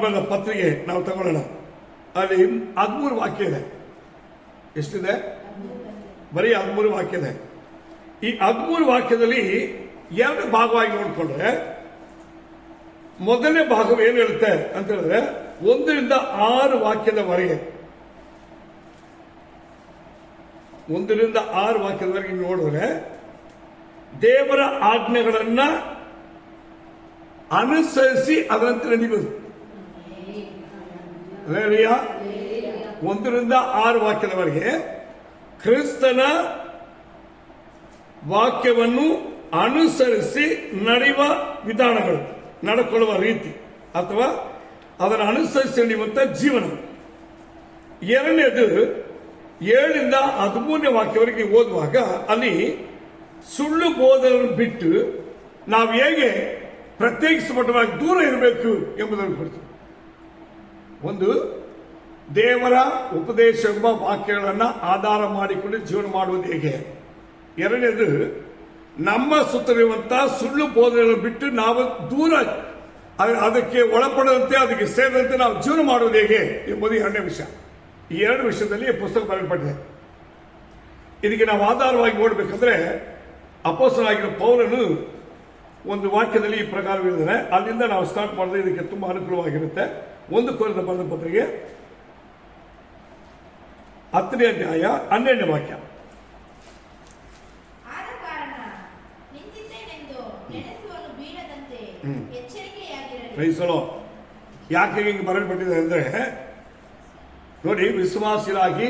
ಬರೆದ ಪತ್ರಿಕೆ ನಾವು ತಗೊಳ್ಳೋಣ. ಅಲ್ಲಿ ಹದಿಮೂರು ವಾಕ್ಯ ಇದೆ. ಎಷ್ಟಿದೆ? ಬರೀ ಹದಿಮೂರು ವಾಕ್ಯ ಇದೆ. ಈ ಹದಿಮೂರು ವಾಕ್ಯದಲ್ಲಿ ಎರಡು ಭಾಗವಾಗಿ ನೋಡಿಕೊಂಡ್ರೆ ಮೊದಲನೇ ಭಾಗವು ಏನು ಹೇಳುತ್ತೆ ಅಂತ ಹೇಳಿದ್ರೆ ಒಂದರಿಂದ ಆರು ವಾಕ್ಯದವರೆಗೆ. ಒಂದರಿಂದ ಆರು ವಾಕ್ಯದವರೆಗೆ ನೋಡಿದ್ರೆ ದೇವರ ಆಜ್ಞೆಗಳನ್ನ ಅನುಸರಿಸಿ ಅದರಂತೆ ನಡಿಬೇಕು ಒಂದರಿಂದ ಆರು ವಾಕ್ಯದವರೆಗೆ ಕ್ರಿಸ್ತನ ವಾಕ್ಯವನ್ನು ಅನುಸರಿಸಿ ನಡೆಯುವ ವಿಧಾನಗಳು, ನಡೆಕೊಳ್ಳುವ ರೀತಿ, ಅಥವಾ ಅದನ್ನು ಅನುಸರಿಸಿ ನಡೆಯುವಂತ ಜೀವನ. ಎರಡನೇದು, ಏಳಿಂದ ಹದಿಮೂರನೇ ವಾಕ್ಯವರೆಗೆ ಓದುವಾಗ ಅಲ್ಲಿ ಸುಳ್ಳು ಬೋಧನೆಯನ್ನು ಬಿಟ್ಟು ನಾವು ಹೇಗೆ ಪ್ರತ್ಯೇಕಿಸಪಟ್ಟವಾಗಿ ದೂರ ಇರಬೇಕು ಎಂಬುದನ್ನು ಕುರಿತು ಒಂದು ದೇವರ ಉಪದೇಶ ಎಂಬ ವಾಕ್ಯಗಳನ್ನು ಆಧಾರ ಮಾಡಿಕೊಂಡು ಜೀವನ ಮಾಡುವುದು ಹೇಗೆ? ಎರಡನೇದು, ನಮ್ಮ ಸುತ್ತಲಿರುವಂತಹ ಸುಳ್ಳು ಬೋಧನೆಗಳನ್ನು ಬಿಟ್ಟು ನಾವು ದೂರ, ಅದಕ್ಕೆ ಒಳಪಡದಂತೆ ಅದಕ್ಕೆ ಸೇರಿದಂತೆ ನಾವು ಜೀವನ ಮಾಡುವುದು ಹೇಗೆ ಎಂಬುದು ಎರಡನೇ ವಿಷಯ. ಈ ಎರಡು ವಿಷಯದಲ್ಲಿ ಪುಸ್ತಕ ಬರೆಯಲ್ಪಟ್ಟಿದೆ. ಇದಕ್ಕೆ ನಾವು ಆಧಾರವಾಗಿ ನೋಡಬೇಕಂದ್ರೆ ಅಪೋಸನಾಗಿರೋ ಪೌಲನು ಒಂದು ವಾಕ್ಯದಲ್ಲಿ ಈ ಪ್ರಕಾರ ಅಲ್ಲಿಂದ ನಾವು ಸ್ಟಾರ್ಟ್ ಮಾಡಿದ್ರೆ ಇದಕ್ಕೆ ತುಂಬಾ ಅನುಕೂಲವಾಗಿರುತ್ತೆ. ಒಂದು ಕೋರಿನ ಬರೆದ ಪತ್ರಿಕೆ ಹತ್ತನೇ ಅಧ್ಯಾಯ ಹನ್ನೆರಡನೇ ವಾಕ್ಯ. ಕ್ರೈಸ್ತಲು ಯಾಕೆ ಹಿಂಗೆ ಬರಲ್ಪಟ್ಟಿದೆ ಅಂದ್ರೆ ನೋಡಿ ವಿಶ್ವಾಸಿರಾಗಿ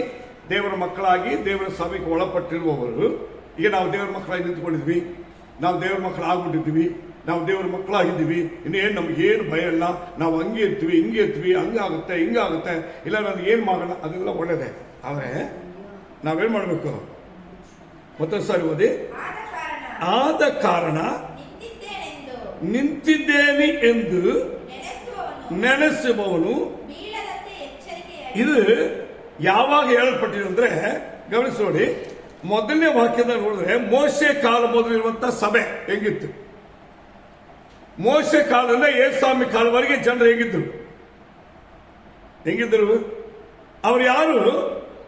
ದೇವರ ಮಕ್ಕಳಾಗಿ ದೇವರ ಸಭೆಗೆ ಒಳಪಟ್ಟಿರುವವರು ಈಗ ನಾವು ದೇವರ ಮಕ್ಕಳಾಗಿ ನಿಂತ್ಕೊಂಡಿದ್ವಿ ನಾವು ದೇವರ ಮಕ್ಕಳಾಗ್ಬಿಟ್ಟಿದ್ವಿ ನಾವು ದೇವರ ಮಕ್ಕಳಾಗಿದ್ದೀವಿ. ಇನ್ನೇನು ನಮಗೇನು ಭಯ ಇಲ್ಲ. ನಾವು ಹಂಗೆ ಇರ್ತೀವಿ ಹಿಂಗೆ ಇರ್ತೀವಿ ಹಂಗಾಗುತ್ತೆ ಹಿಂಗಾಗುತ್ತೆ. ಇಲ್ಲ ನನಗೆ ಏನು ಮಾಡೋಣ ಅದೆಲ್ಲ ಒಳ್ಳೇದೇ. ಆದರೆ ನಾವೇನು ಮಾಡಬೇಕು? ಮತ್ತೊಂದು ಸಾರಿ ಓದಿ. ಆದ ಕಾರಣ ನಿಂತಿದ್ದೇನೆ ಎಂದು ನೆನೆಸುವವನು. ಇದು ಯಾವಾಗ ಹೇಳಲ್ಪಟ್ಟಿದೆ ಅಂದ್ರೆ ಗಮನಿಸೋಡಿ ಮೊದಲನೇ ವಾಕ್ಯದಲ್ಲಿ ನೋಡಿದ್ರೆ ಮೋಶೆ ಕಾಲ ಮೊದಲಿರುವಂತ ಸಭೆ ಹೆಂಗಿತ್ತು? ಮೋಸೆ ಕಾಲದಿಂದ ಏಸ್ವಾಮಿ ಕಾಲವರೆಗೆ ಜನರು ಹೇಗಿದ್ರು? ಹೆಂಗಿದ್ರು? ಅವ್ರು ಯಾರು?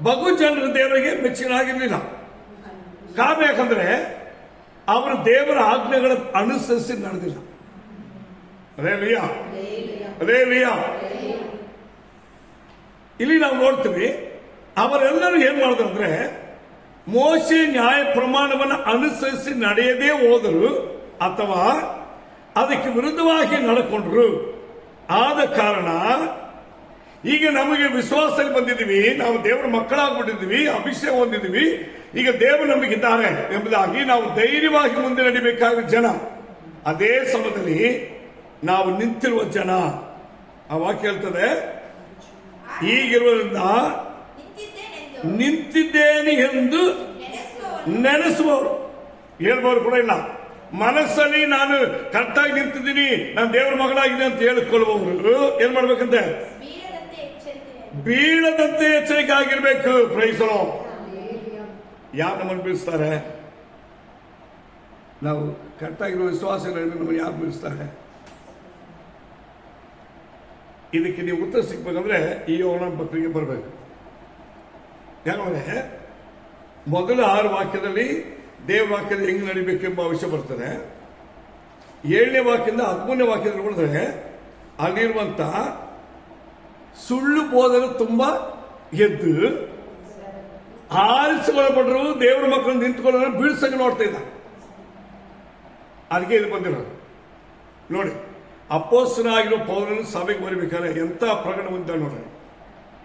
ಬಗು ಜನರು ದೇವರಿಗೆ ಮೆಚ್ಚಿನಾಗಿರ್ಲಿಲ್ಲ. ಕಾರಣ ಯಾಕಂದ್ರೆ ಅವರು ದೇವರ ಆಜ್ಞೆಗಳ ಅನುಸರಿಸಿ ನಡೆದಿಲ್ಲ. ಅದೇ ಲಿಯಾ. ಅದೇ ಲಿಯಾ. ಇಲ್ಲಿ ನಾವು ನೋಡ್ತೀವಿ, ಅವರೆಲ್ಲರೂ ಏನ್ ಮಾಡಿದ್ರು ಅಂದ್ರೆ, ಮೋಶೆ ನ್ಯಾಯ ಪ್ರಮಾಣವನ್ನು ಅನುಸರಿಸಿ ನಡೆಯದೇ ಹೋದರು ಅಥವಾ ಅದಕ್ಕೆ ವಿರುದ್ಧವಾಗಿ ನಡ್ಕೊಂಡ್ರು. ಆದ ಕಾರಣ ಈಗ ನಮಗೆ ವಿಶ್ವಾಸದಲ್ಲಿ ಬಂದಿದ್ದೀವಿ, ನಾವು ದೇವರ ಮಕ್ಕಳಾಗ್ಬಿಟ್ಟಿದ್ದೀವಿ, ಅಭಿಷೇಕ ಹೊಂದಿದ್ದೀವಿ. ಈಗ ದೇವರು ನಮಗಿದ್ದಾರೆ ಎಂಬುದಾಗಿ ನಾವು ಧೈರ್ಯವಾಗಿ ಮುಂದೆ ನಡಿಬೇಕಾದ ಜನ. ಅದೇ ಸಮಯದಲ್ಲಿ ನಾವು ನಿಂತಿರುವ ಜನ. ವಾಕ್ಯ ಹೇಳ್ತದೆ, ಈಗಿರುವುದರಿಂದ ನಿಂತಿದ್ದೇನೆ ಎಂದು ನೆನೆಸುವವರು. ಹೇಳುವವರು ಕೂಡ ಇಲ್ಲ. ಮನಸ್ಸಲ್ಲಿ ನಾನು ಕರೆಕ್ಟಾಗಿ ನಿಂತಿದ್ದೀನಿ. ನಾನು ದೇವರ ಮಗಳಾಗಿದೆ ಅಂತ ಹೇಳಿಕೊಳ್ಳುವವರು. ಏನ್ ಮಾಡ್ಬೇಕಂತೆ? ಬೀಳದಂತೆ ಎಚ್ಚರಿಕೆ ಆಗಿರ್ಬೇಕು ಪ್ರೈಸರು ಯಾರು ನಮ್ಮನ್ನು ಬೀಳಿಸ್ತಾರೆ? ನಾವು ಕರ್ತಾಗಿರುವ ವಿಶ್ವಾಸಗಳನ್ನು ನಮ್ಮನ್ನು ಯಾರು ಬೀಳಿಸ್ತಾರೆ? ಇದಕ್ಕೆ ನೀವು ಉತ್ತರ ಸಿಗ್ಬೇಕಂದ್ರೆ ಈ ಯೋಗನ ಪತ್ರಿಕೆ ಬರಬೇಕು. ಯಾಕಂದ್ರೆ ಮೊದಲ ಆರು ವಾಕ್ಯದಲ್ಲಿ ದೇವ ವಾಕ್ಯದಲ್ಲಿ ಹೆಂಗೆ ನಡಿಬೇಕೆಂಬ ವಿಷಯ ಬರ್ತದೆ. ಏಳನೇ ವಾಕ್ಯದಿಂದ ಹದಿಮೂರನೇ ವಾಕ್ಯದಲ್ಲಿ ನೋಡಿದ್ರೆ ಅಲ್ಲಿರುವಂತ ಸುಳ್ಳು ಬೋಧನೆ ತುಂಬಾ ಎದ್ದು ಆರಿಸಿಕೊಳ್ಳಲ್ಪಟ್ಟರು, ದೇವರ ಮಕ್ಕಳನ್ನು ನಿಂತ್ಕೊಳ್ಳೋದ್ರೆ ಬೀಳ್ಸಂಗೆ ನೋಡ್ತಾ ಇದ್ದ ಅದಕ್ಕೆ ಇದು ಬಂದಿರೋದು. ನೋಡಿ ಅಪ್ಪೋಸ್ತನಾಗಿರೋ ಪೌರನ್ನು ಸಭೆಗೆ ಬರಬೇಕಾದ್ರೆ ಎಂತ ಪ್ರಕರಣ ಅಂತ ನೋಡ್ರಿ.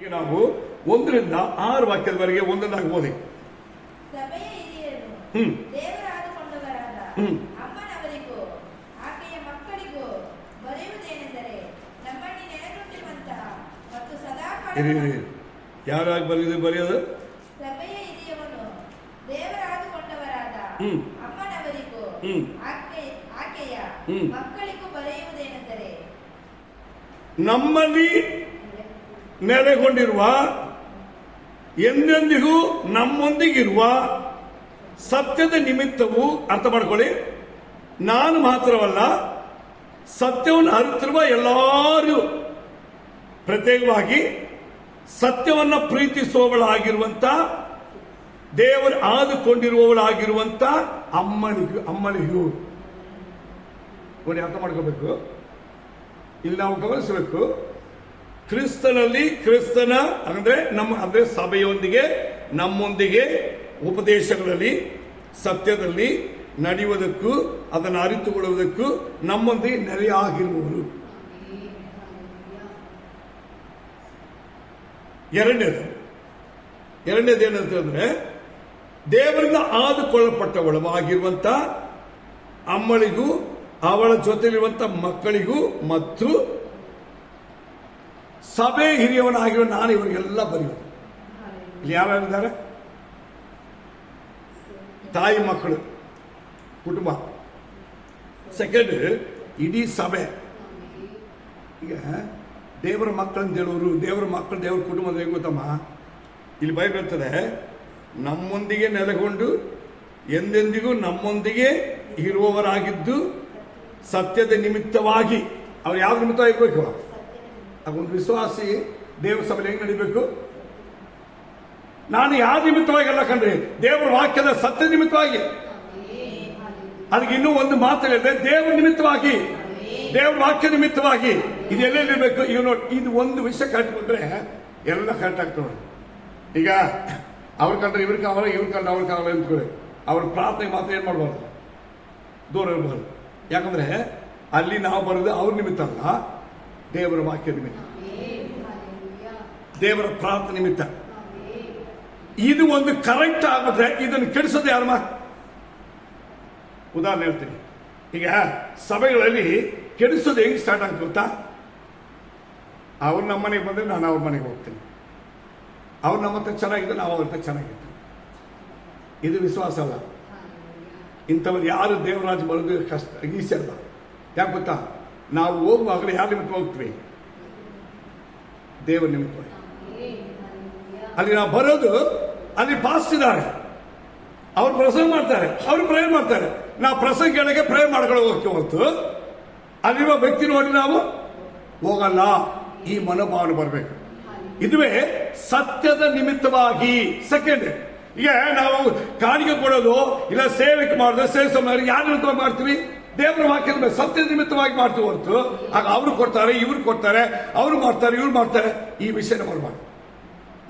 ಈಗ ನಾವು ಒಂದರಿಂದ ಆರು ವಾಕ್ಯದವರೆಗೆ ಹಿರಿಯರು ಹ್ಮ್. ಹ್ಮ್. ಇರಿ ಇರಿ ಯಾರಾಗಿ ಬರೆಯೋದು ಬರೆಯೋದು ಹ್ಮ್. ಹ್ಮ್. ಹ್ಮ್. ನಮ್ಮಲ್ಲಿ ನೆಲೆಗೊಂಡಿರುವ ಎಂದೆಂದಿಗೂ ನಮ್ಮೊಂದಿಗಿರುವ ಸತ್ಯದ ನಿಮಿತ್ತವು ಅರ್ಥ ಮಾಡ್ಕೊಳ್ಳಿ. ನಾನು ಮಾತ್ರವಲ್ಲ, ಸತ್ಯವನ್ನು ಅರಿತಿರುವ ಎಲ್ಲರೂ ಪ್ರತ್ಯೇಕವಾಗಿ ಸತ್ಯವನ್ನ ಪ್ರೀತಿಸುವವಳಾಗಿರುವಂತ, ದೇವರು ಆದುಕೊಂಡಿರುವವಳಾಗಿರುವಂತ ಅಮ್ಮನಿಗೂ ಅಮ್ಮನಿಗೂ. ಅರ್ಥ ಮಾಡ್ಕೋಬೇಕು. ಇಲ್ಲಿ ನಾವು ಗಮನಿಸಬೇಕು. ಕ್ರಿಸ್ತನಲ್ಲಿ ಕ್ರಿಸ್ತನ ಅಂದ್ರೆ ನಮ್ಮ ಅಂದ್ರೆ ಸಭೆಯೊಂದಿಗೆ, ನಮ್ಮೊಂದಿಗೆ ಉಪದೇಶಗಳಲ್ಲಿ, ಸತ್ಯದಲ್ಲಿ ನಡೆಯುವುದಕ್ಕೂ, ಅದನ್ನು ಅರಿತುಕೊಳ್ಳುವುದಕ್ಕೂ ನಮ್ಮೊಂದಿಗೆ ನೆಲೆಯಾಗಿರುವವರು. ಎರಡನೇದು. ಎರಡನೇದು ಏನಂತಂದ್ರೆ ದೇವರಿಂದ ಆದುಕೊಳ್ಳಲ್ಪಟ್ಟವಳವಾಗಿರುವಂತ ಅಮ್ಮಳಿಗೂ, ಅವಳ ಜೊತೆಲಿರುವಂತ ಮಕ್ಕಳಿಗೂ ಮತ್ತು ಸಭೆ ಹಿರಿಯವನಾಗಿರುವ ನಾನು ಇವರಿಗೆಲ್ಲ ಬರೆಯುವುದು ಇಲ್ಲಿ ಯಾರ್ಯಾರಿದ್ದಾರೆ ತಾಯಿ ಮಕ್ಕಳು ಕುಟುಂಬ. ಸೆಕೆಂಡ್ ಇಡೀ ಸಭೆ. ಈಗ ದೇವರ ಮಕ್ಕಳಂತ ಹೇಳೋರು ದೇವರ ಮಕ್ಕಳು ದೇವರ ಕುಟುಂಬ ಹೇಗೆ ಗೊತ್ತಮ್ಮ? ಇಲ್ಲಿ ಬೈಬಲ್ ಇರ್ತದೆ ನಮ್ಮೊಂದಿಗೆ ನೆಲೆಗೊಂಡು ಎಂದೆಂದಿಗೂ ನಮ್ಮೊಂದಿಗೆ ಇರುವವರಾಗಿದ್ದು ಸತ್ಯದ ನಿಮಿತ್ತವಾಗಿ. ಅವ್ರು ಯಾವ ನಿಮಿತ್ತ. ಇರಬೇಕು ಒಂದು ವಿಶ್ವಾಸಿ ದೇವರ ಸಭೆಯಲ್ಲಿ ಹೆಂಗೆ ನಡಿಬೇಕು? ನಾನು ಯಾವ ನಿಮಿತ್ತವಾಗಿ ಅಲ್ಲ ಕಂಡ್ರಿ ದೇವರ ವಾಕ್ಯದ ಸತ್ಯ ನಿಮಿತ್ತವಾಗಿ. ಅದಕ್ಕೆ ಇನ್ನೂ ಒಂದು ಮಾತು ಹೇಳಿದ್ರೆ ದೇವರ ನಿಮಿತ್ತವಾಗಿ. ದೇವರ ವಾಕ್ಯ ನಿಮಿತ್ತವಾಗಿ. ಇದು ಎಲ್ಲೆಲ್ಲಿರ್ಬೇಕು ಇವ್ ನೋಡಿ, ಇದು ಒಂದು ವಿಷಯ ಕರೆಕ್ಟ್ ಬಂದ್ರೆ ಎಲ್ಲ ಕರೆಕ್ಟ್ ಆಗ್ತವೆ ಈಗ ಅವ್ರ ಕಂಡ್ರೆ ಇವ್ರ ಕಾವಲ ಇವ್ರ ಕಂಡ್ರೆ ಅವ್ರ ಕಾವಲ ಅಂದ್ಕೊಳ್ಳಿ ಅವ್ರ ಪ್ರಾರ್ಥನೆ ಮಾತ್ರ ಏನು ಮಾಡಬಾರ್ದು? ದೂರ ಇರಬಾರ್ದು. ಯಾಕಂದ್ರೆ ಅಲ್ಲಿ ನಾವು ಬರೋದು ಅವ್ರ ನಿಮಿತ್ತ ಅಲ್ಲ, ದೇವರ ವಾಕ್ಯ ನಿಮಿತ್ತ. ದೇವರ ಪ್ರಾರ್ಥನೆ ನಿಮಿತ್ತ. ಇದು ಒಂದು ಕರೆಕ್ಟ್ ಆಗಿದ್ರೆ ಇದನ್ನು ಕೆಡಿಸೋದು ಯಾರಮ್ಮ ಉದಾಹರಣೆ ಹೇಳ್ತೀನಿ. ಈಗ ಸಭೆಗಳಲ್ಲಿ ಕೆಡಿಸೋದು ಹೆಂಗ್ ಸ್ಟಾರ್ಟ್ ಆಗುತ್ತೆ ಗೊತ್ತಾ? ಅವ್ರು ನಮ್ಮ ಮನೆಗೆ ಬಂದರೆ ನಾನು ಅವ್ರ ಮನೆಗೆ ಹೋಗ್ತೀನಿ. ಅವ್ರು ನಮ್ಮ ಹತ್ರ ಚೆನ್ನಾಗಿದ್ದು ನಾವು ಅವ್ರ ಹತ್ರ ಚೆನ್ನಾಗಿರ್ತೀವಿ. ಇದು ವಿಶ್ವಾಸ ಅಲ್ಲ. ಇಂಥವ್ರು ಯಾರು ದೇವರಾಜ್ ಬರೋದು ಕಷ್ಟ ಈಸಿ ಅಲ್ಲ ಯಾಕೆ ಗೊತ್ತಾ? ನಾವು ಹೋಗುವಾಗಲೇ ಯಾರು ನಿಮಿತ್ತ ಹೋಗ್ತೀವಿ? ದೇವರ ನಿಮಗೆ ಅಲ್ಲಿ ನಾವು ಬರೋದು ಅಲ್ಲಿ ಪಾಸ್ ಇದ್ದಾರೆ. ಅವ್ರು ಪ್ರಸಂಗ ಮಾಡ್ತಾರೆ. ಅವ್ರು ಪ್ರೇಯರ್ ಮಾಡ್ತಾರೆ. ನಾವು ಪ್ರಸಂಗ ಕೇಳಕ್ಕೆ ಪ್ರೇಯರ್ ಮಾಡ್ಕೊಂಡು ಹೋಗ್ತೀವಿ ಹೊರತು. ಅಲ್ಲಿರುವ ವ್ಯಕ್ತಿ ನೋಡಿ ನಾವು ಹೋಗಲ್ಲ. ಈ ಮನೋಭಾವನೆ ಬರಬೇಕು. ಇದುವೇ ಸತ್ಯದ ನಿಮಿತ್ತವಾಗಿ. ಸೆಕೆಂಡ್ ಈಗ ನಾವು ಕಾಣಿಕೆ ಕೊಡೋದು, ಇಲ್ಲ ಸೇವೆಗೆ ಮಾಡೋದು ಸೇವೆ ಯಾರ ನಿಮಿತ್ತವಾಗಿ ಮಾಡ್ತೀವಿ? ದೇವರ ವಾಕ್ಯದ ಮೇಲೆ ಸತ್ಯ ನಿಮಿತ್ತವಾಗಿ ಮಾಡ್ತೀವಿ ಹೊರತು. ಆಗ ಅವರು ಕೊಡ್ತಾರೆ, ಇವ್ರು ಕೊಡ್ತಾರೆ, ಅವರು ಮಾಡ್ತಾರೆ, ಇವ್ರು ಮಾಡ್ತಾರೆ. ಈ ವಿಷಯನ ಬರಬಾರ್ದು.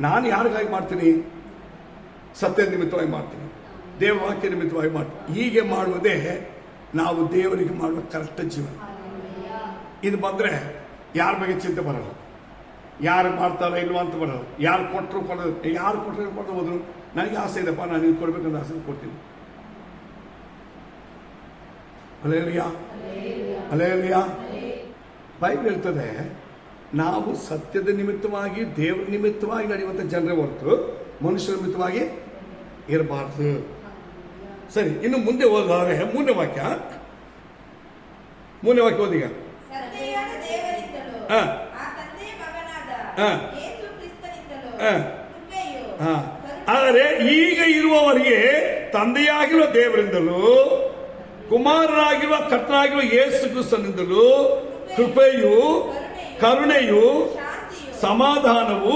ನಾನು ಯಾರಿಗಾಗಿ ಮಾಡ್ತೀನಿ? ಸತ್ಯ ನಿಮಿತ್ತವಾಗಿ ಮಾಡ್ತೀನಿ. ದೇವವಾಕ್ಯ ನಿಮಿತ್ತವಾಗಿ ಮಾಡ್ತೀವಿ ಹೀಗೆ ಮಾಡುವುದೇ ನಾವು ದೇವರಿಗೆ ಮಾಡುವ ಕರೆಕ್ಟ್ ಜೀವನ. ಇದು ಬಂದರೆ ಯಾರ ಬಗ್ಗೆ ಚಿಂತೆ ಬರಲ್ಲ. ಯಾರು ಮಾಡ್ತಾರ ಇಲ್ವಾ ಅಂತ ಬರಲ್ಲ. ಯಾರು ಕೊಟ್ಟರು ಕೊಡೋದು, ಯಾರು ಕೊಟ್ಟರು ಕೊಡೋದು ಹೋದ್ರು ನನಗೆ ಆಸೆ ಇದೆಪ್ಪ ನಾನು ಇದು ಕೊಡಬೇಕಂತ ಆಸೆ ಕೊಡ್ತೀನಿ. ಅಲೇಲಿಯಾ ಅಲೇಲಿಯಾ ಬೈಬಲ್ ಹೇಳ್ತದೆ, ನಾವು ಸತ್ಯದ ನಿಮಿತ್ತವಾಗಿ, ದೇವರ ನಿಮಿತ್ತವಾಗಿ ನಡೆಯುವಂಥ ಜನರೇ ಹೊರತು ಮನುಷ್ಯರ ನಿಮಿತ್ತವಾಗಿ ಇರಬಾರ್ದು. ಸರಿ ಇನ್ನು ಮುಂದೆ ಹೋದರೆ ಮೂರನೇ ವಾಕ್ಯ. ಮೂರನೇ ವಾಕ್ಯ ಓದಿಗ. ಹಾಂ. ಹಾಂ. ಹಾಂ. ಹಾ. ಆದರೆ ಈಗ ಇರುವವರಿಗೆ ತಂದೆಯಾಗಿರುವ ದೇವರಿಂದಲೂ ಕುಮಾರರಾಗಿರುವ ಕರ್ತನಾಗಿರುವ ಯೇಸು ಕ್ರಿಸ್ತನಿಂದಲೂ ಕೃಪೆಯು ಕರುಣೆಯು ಸಮಾಧಾನವು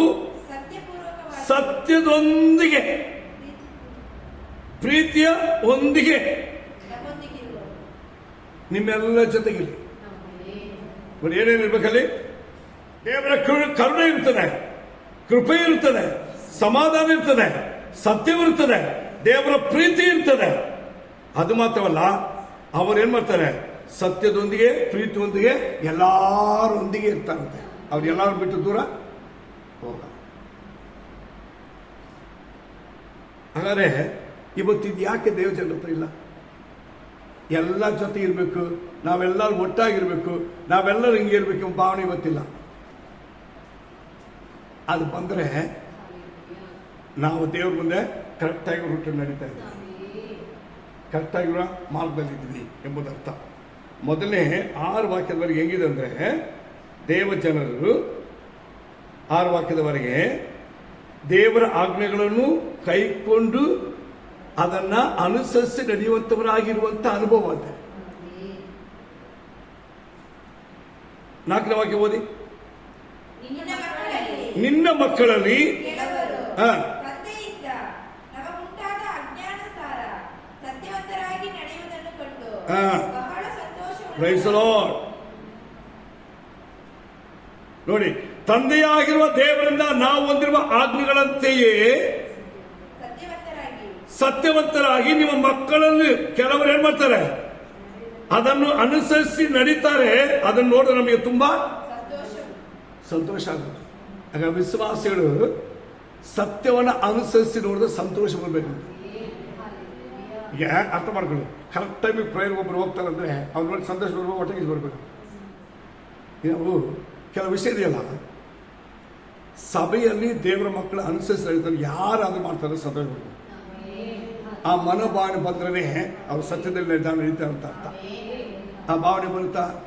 ಸತ್ಯದೊಂದಿಗೆ ಪ್ರೀತಿಯ ಒಂದಿಗೆ. ನಿಮ್ಮೆಲ್ಲ ಜೊತೆಗಿರಲಿ. ಏನೇನಿರ್ಬೇಕಲ್ಲಿ ದೇವರ ಕರು- ಕರುಣೆ ಇರ್ತದೆ. ಕೃಪೆ ಇರ್ತದೆ. ಸಮಾಧಾನ ಇರ್ತದೆ. ಸತ್ಯವಿರ್ತದೆ ದೇವರ ಪ್ರೀತಿ ಇರ್ತದೆ. ಅದು ಮಾತ್ರವಲ್ಲ, ಅವರು ಏನು ಮಾಡ್ತಾರೆ? ಸತ್ಯದೊಂದಿಗೆ, ಪ್ರೀತಿಯೊಂದಿಗೆ ಎಲ್ಲರೊಂದಿಗೆ ಇರ್ತಾರಂತೆ. ಅವ್ರು ಎಲ್ಲರೂ ಬಿಟ್ಟು ದೂರ ಹೋಗ ಹಾಗಾದ್ರೆ ಇವತ್ತಿದ್ ಯಾಕೆ ದೇವಜನ ಹತ್ರ ಇಲ್ಲ? ಎಲ್ಲ ಜೊತೆ ಇರಬೇಕು, ನಾವೆಲ್ಲರೂ ಒಟ್ಟಾಗಿರಬೇಕು, ನಾವೆಲ್ಲರೂ ಹಿಂಗೆ ಇರಬೇಕು ಎಂಬ ಭಾವನೆ ಇವತ್ತಿಲ್ಲ. ಅದು ಬಂದರೆ ನಾವು ದೇವ್ರ ಮುಂದೆ ಕರೆಕ್ಟಾಗಿ ರೂಟ್ ನಡೀತಾ ಇದ್ದೀವಿ. ಕರೆಕ್ಟಾಗಿರೋ ಮಾರ್ಗದಲ್ಲಿದ್ದೀವಿ ಎಂಬುದರ್ಥ ಮೊದಲನೇ ಆರು ವಾಕ್ಯದವರೆಗೆ ಹೆಂಗಿದೆ ಅಂದರೆ, ದೇವ ಜನರು ಆರು ವಾಕ್ಯದವರೆಗೆ ದೇವರ ಆಜ್ಞೆಗಳನ್ನು ಕೈಕೊಂಡು ಅದನ್ನ ಅನುಸರಿಸಿ ನಡೆಯುವಂತವರಾಗಿರುವಂತ ಅನುಭವ ಅಂತ ನಾಲ್ಕನವಾಗಿ ಓದಿ. ನಿನ್ನ ಮಕ್ಕಳಲ್ಲಿ. ನೋಡಿ ತಂದೆಯಾಗಿರುವ ದೇವರಿಂದ ನಾವು ಹೊಂದಿರುವ ಆಜ್ಞೆಗಳಂತೆಯೇ ಸತ್ಯವಂತರಾಗಿ ನಿಮ್ಮ ಮಕ್ಕಳಲ್ಲಿ ಕೆಲವರು ಏನ್ ಮಾಡ್ತಾರೆ? ಅದನ್ನು ಅನುಸರಿಸಿ ನಡೀತಾರೆ. ಅದನ್ನು ನೋಡಿದ್ರೆ ನಮಗೆ ತುಂಬಾ ಸಂತೋಷ ಆಗುತ್ತೆ. ಆಗ ವಿಶ್ವಾಸಿಗಳು ಸತ್ಯವನ್ನು ಅನುಸರಿಸಿ ನೋಡಿದ್ರೆ ಸಂತೋಷ ಬರಬೇಕು ಅರ್ಥ ಮಾಡ್ಕೊಳ್ಳಿ. ಕರೆಕ್ಟ್ ಟೈಮಿಗೆ ಪ್ರಯರ್ ಒಬ್ಬರು ಹೋಗ್ತಾರೆ ಅಂದ್ರೆ ಅವ್ರು ನೋಡಿ ಸಂತೋಷ ಬರ್ಬೇಕು ಒಟ್ಟಿಗೆ ಬರಬೇಕು. ನಾವು ಕೆಲವು ವಿಷಯ ಇದೆಯಲ್ಲ? ಸಭೆಯಲ್ಲಿ ದೇವರ ಮಕ್ಕಳು ಅನುಸರಿಸಿ ಯಾರು ಯಾರಾದ್ರೂ ಮಾಡ್ತಾರೆ, ಸಂತೋಷ ಆ ಮನೋಭಾವನೆ ಬಂದ್ರೆ ಅವ್ರು ಸತ್ಯದಲ್ಲಿ ನಿರ್ಧಾರ ನಡೀತಾರೆ ಅಂತ ಅರ್ಥ. ಆ ಭಾವನೆ ಬರುತ್ತಾ?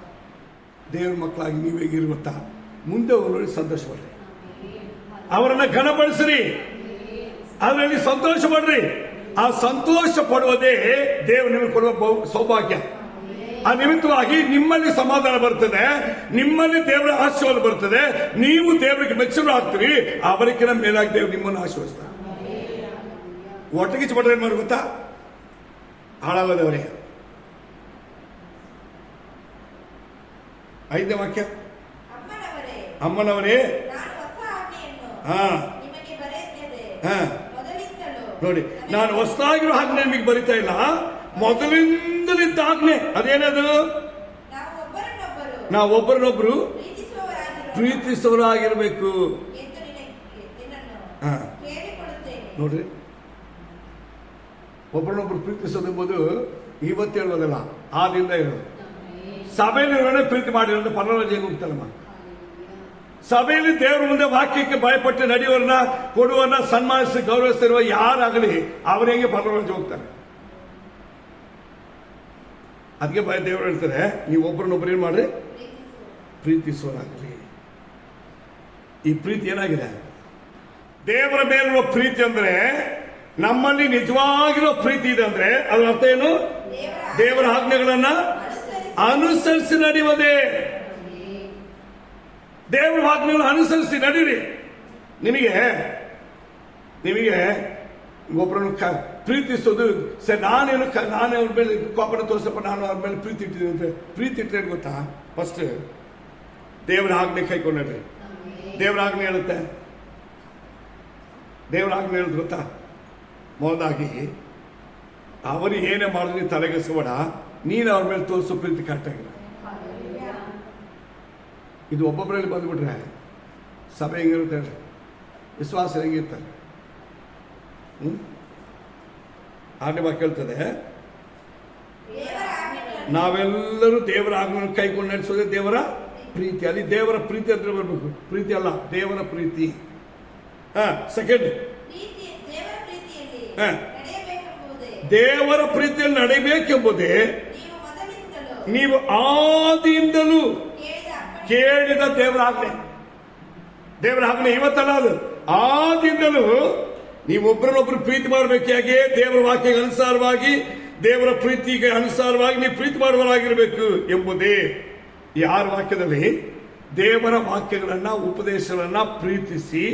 ದೇವ್ರ ಮಕ್ಕಳಾಗಿ ನೀವು ಹೇಗಿರುತ್ತಾ ಮುಂದೆ ನೋಡಿ ಸಂತೋಷ ಪಡ್ರಿ. ಅವರನ್ನ ಘನಪಡಿಸ್ರಿ. ಅದರಲ್ಲಿ ಸಂತೋಷ ಪಡ್ರಿ. ಆ ಸಂತೋಷ ಪಡುವುದೇ ದೇವರು ನಿಮಗೆ ಕೊಡುವ ಸೌಭಾಗ್ಯ. ಆ ನಿಮಿತ್ತವಾಗಿ ನಿಮ್ಮಲ್ಲಿ ಸಮಾಧಾನ ಬರ್ತದೆ, ನಿಮ್ಮಲ್ಲಿ ದೇವರ ಆಶೀರ್ವಾದ ಬರ್ತದೆ, ನೀವು ದೇವರಿಗೆ ಮೆಚ್ಚುಗೆ ಆಗ್ತೀರಿ ಅವರಿಗಿನ ಮೇಲಾಗಿ ದೇವರು ನಿಮ್ಮನ್ನು ಆಶೀರ್ವದಿಸ್ತಾರೆ. ಒಟ್ಟಿಗೆ ಪಡ್ರೆ ಏನ್ ಮಾಡಿ ಗೊತ್ತಾ? ಹಾಳಾಗೋದವರೇ. ಐದನೇ ವಾಕ್ಯ. ಅಮ್ಮನವರೇ ಹಾ. ನೋಡಿ ನಾನು ಹೊಸದಾಗಿರೋ ಆಜ್ಞೆ ನಿಮಗೆ ಬರಿತಾ ಇಲ್ಲ. ಮೊದಲಿಂದಲಿದ್ದ ಆಜ್ಞೆ. ಅದೇನದು? ನಾವು ಒಬ್ಬರನ್ನೊಬ್ಬರು ನಾವು ಒಬ್ಬರನ್ನೊಬ್ರು ಪ್ರೀತಿಸುವವರಾಗಿರುವ ಪ್ರೀತಿಸುವರಾಗಿರ್ಬೇಕು ಹಾ. ನೋಡ್ರಿ. ಒಬ್ಬರನ್ನೊಬ್ರು ಪ್ರೀತಿಸೋದು ಎಂಬುದು ಇವತ್ತು ಹೇಳೋದಲ್ಲ ಆದಿಂದ ಇರೋದು ಸಭೆಯಲ್ಲಿ ಪ್ರೀತಿ ಮಾಡಿರೋದು ಪರವಾಗಿ ಹೋಗ್ತಾರಮ್ಮ ಸಭೆಯಲ್ಲಿ ದೇವರ ಮುಂದೆ ವಾಕ್ಯಕ್ಕೆ ಭಯಪಟ್ಟು ನಡೆಯುವವರನ್ನ ಕೊಡುವನ್ನ ಸನ್ಮಾನಿಸಿ ಗೌರವಿಸಿರುವ ಯಾರಾಗಲಿ ಆಗಲಿ ಹೆಂಗೆ ಪರವಾಗಿ ಹೋಗ್ತಾರೆ? ಅದಕ್ಕೆ ಭಯ ದೇವರು ಹೇಳ್ತಾರೆ ನೀವು ಒಬ್ಬರನ್ನೊಬ್ರು ಏನು ಮಾಡ್ರಿ? ಪ್ರೀತಿಸೋರಾಗಲಿ. ಈ ಪ್ರೀತಿ ಏನಾಗಿದೆ? ದೇವರ ಮೇಲಿರುವ ಪ್ರೀತಿ ಅಂದ್ರೆ ನಮ್ಮಲ್ಲಿ ನಿಜವಾಗಿರೋ ಪ್ರೀತಿ ಇದೆ ಅಂದ್ರೆ ಅದರ ಅರ್ಥ ಏನು? ದೇವರ ಆಜ್ಞೆಗಳನ್ನ ಅನುಸರಿಸಿ ನಡೆಯುವುದೇ. ದೇವರ ಆಜ್ಞೆಗಳನ್ನ ಅನುಸರಿಸಿ ನಡೀರಿ ನಿಮಗೆ ನಿಮಗೆ ಒಬ್ಬರನ್ನು ಪ್ರೀತಿಸೋದು, ಸರ್, ನಾನೇನು ನಾನೇ ಅವ್ರ ಮೇಲೆ ಕೋಪನ ತೋರಿಸಪ್ಪ, ನಾನು ಅವ್ರ ಮೇಲೆ ಪ್ರೀತಿ ಇಟ್ಟಿದ್ದೀನಿ ಅಂದ್ರೆ ಪ್ರೀತಿ ಇಟ್ಟರೆ ಗೊತ್ತಾ? ಫಸ್ಟ್ ದೇವರ ಆಜ್ಞೆ ಕೈಕೊಂಡ್ರಿ ದೇವರ ಆಜ್ಞೆ ಹೇಳುತ್ತೆ. ದೇವರ ಆಜ್ಞೆ ಹೇಳುದು ಗೊತ್ತಾ? ಮೊದಲಾಗಿ ಅವರು ಏನೇ ಮಾಡಿದ್ರು ನೀನು ತಲೆಗೆಸ್ಕೋಬೇಡ ನೀನು ಅವ್ರ ಮೇಲೆ ತೋರಿಸೋ ಪ್ರೀತಿ ಕರೆಕ್ಟಾಗಿಲ್ಲ ಇದು ಒಬ್ಬೊಬ್ಬರಲ್ಲಿ ಬಂದ್ಬಿಟ್ರೆ ಸಭೆ ಹೆಂಗಿರುತ್ತೆ? ವಿಶ್ವಾಸ ಹೆಂಗಿರ್ತಾರೆ ಹ್ಞೂ ಆನೆ ಮಾ ಹೇಳ್ತದೆ ನಾವೆಲ್ಲರೂ ದೇವರ ಆಜ್ಞೆ ಕೈಕೊಂಡು ನಡೆಸೋದೇ ದೇವರ ಪ್ರೀತಿ. ಅಲ್ಲಿ ದೇವರ ಪ್ರೀತಿ ಅಂದ್ರೆ ಬರಬೇಕು. ಪ್ರೀತಿ ಅಲ್ಲ, ದೇವರ ಪ್ರೀತಿ. ಹಾ ಸೆಕೆಂಡ್ ಪ್ರೀತಿ ದೇವರ ಪ್ರೀತಿಯಲ್ಲಿ ಹಾ. ನಡೆಯಬೇಕೆಂಬುದೇ ದೇವರ ಪ್ರೀತಿಯಲ್ಲಿ ನಡೆಯಬೇಕೆಂಬುದೇ ನೀವು ಆದಿಯಿಂದಲೂ ಕೇಳಿದ ದೇವರ ಆಜ್ಞೆ ದೇವರ ಆಜ್ಞೆ ಇವತ್ತಲ್ಲ ಅದು. ಆದಿಂದಲೂ ನೀವು ಒಬ್ಬರನ್ನೊಬ್ರು ಪ್ರೀತಿ ಮಾಡಬೇಕಾಗಿ ದೇವರ ವಾಕ್ಯಕ್ಕೆ ಅನುಸಾರವಾಗಿ ದೇವರ ಪ್ರೀತಿಗೆ ಅನುಸಾರವಾಗಿ ನೀವು ಪ್ರೀತಿ ಮಾಡುವರಾಗಿರಬೇಕು ಎಂಬುದೇ ಯಾರ ವಾಕ್ಯದಲ್ಲಿ ದೇವರ ವಾಕ್ಯಗಳನ್ನ ಉಪದೇಶಗಳನ್ನ ಪ್ರೀತಿಸಿ